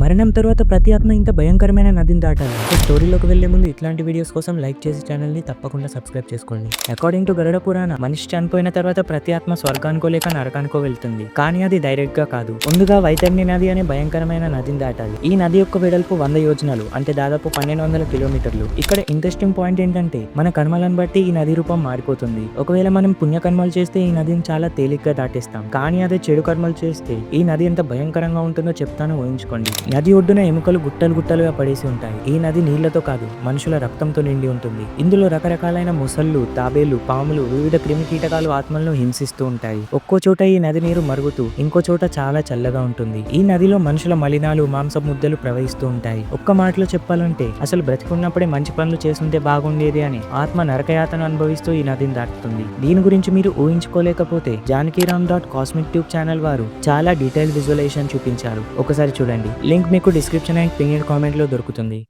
మరణం తర్వాత ప్రతి ఆత్మ ఇంత భయంకరమైన నదిని దాటాలి. స్టోరీలోకి వెళ్ళే ముందు ఇట్లాంటి వీడియోస్ కోసం లైక్ చేసి ఛానల్ని తప్పకుండా సబ్స్క్రైబ్ చేసుకోండి. అకార్డింగ్ టు గరుడ పురాణ మనిషి చనిపోయిన తర్వాత ప్రతి ఆత్మ స్వర్గానికో లేక నరకానికో వెళ్తుంది. కానీ అది డైరెక్ట్గా కాదు. ముందుగా వైతర్ని నది అనే భయంకరమైన నదిని దాటాలి. ఈ నది యొక్క వెడల్పు వంద యోజనాలు అంటే దాదాపు పన్నెండు వందల కిలోమీటర్లు. ఇక్కడ ఇంట్రెస్టింగ్ పాయింట్ ఏంటంటే మన కర్మలను బట్టి ఈ నది రూపం మారిపోతుంది. ఒకవేళ మనం పుణ్యకర్మలు చేస్తే ఈ నదిని చాలా తేలిగ్గా దాటేస్తాం. కానీ అదే చెడు కర్మలు చేస్తే ఈ నది ఎంత భయంకరంగా ఉంటుందో చెప్తాను ఊహించుకోండి. నది ఒడ్డున ఎముకలు గుట్టలు గుట్టలుగా పడేసి ఉంటాయి. ఈ నది నీళ్ళతో కాదు మనుషుల రక్తంతో నిండి ఉంటుంది. ఇందులో రకరకాలైన మొసళ్ళు తాబేలు పాములు వివిధ క్రిమి కీటకాలు ఆత్మలను హింసిస్తూ ఉంటాయి. ఒక్కో చోట ఈ నది నీరు మరుగుతూ ఇంకో చోట చాలా చల్లగా ఉంటుంది. ఈ నదిలో మనుషుల మలినాలు మాంస ముద్దలు ప్రవహిస్తూ ఉంటాయి. ఒక్క మాటలో చెప్పాలంటే అసలు బ్రతికున్నప్పుడే మంచి పనులు చేస్తుంటే బాగుండేది అని ఆత్మ నరకయాతను అనుభవిస్తూ ఈ నదిని దాటుతుంది. దీని గురించి మీరు ఊహించుకోలేకపోతే Janakiram dot cosmic tube channel వారు చాలా డీటెయిల్ విజువలైజేషన్ చూపించారు. ఒకసారి చూడండి. లింక్ మీకు డిస్క్రిప్షన్ అండ్ పింగెడ్ కామెంట్లో దొరుకుతుంది.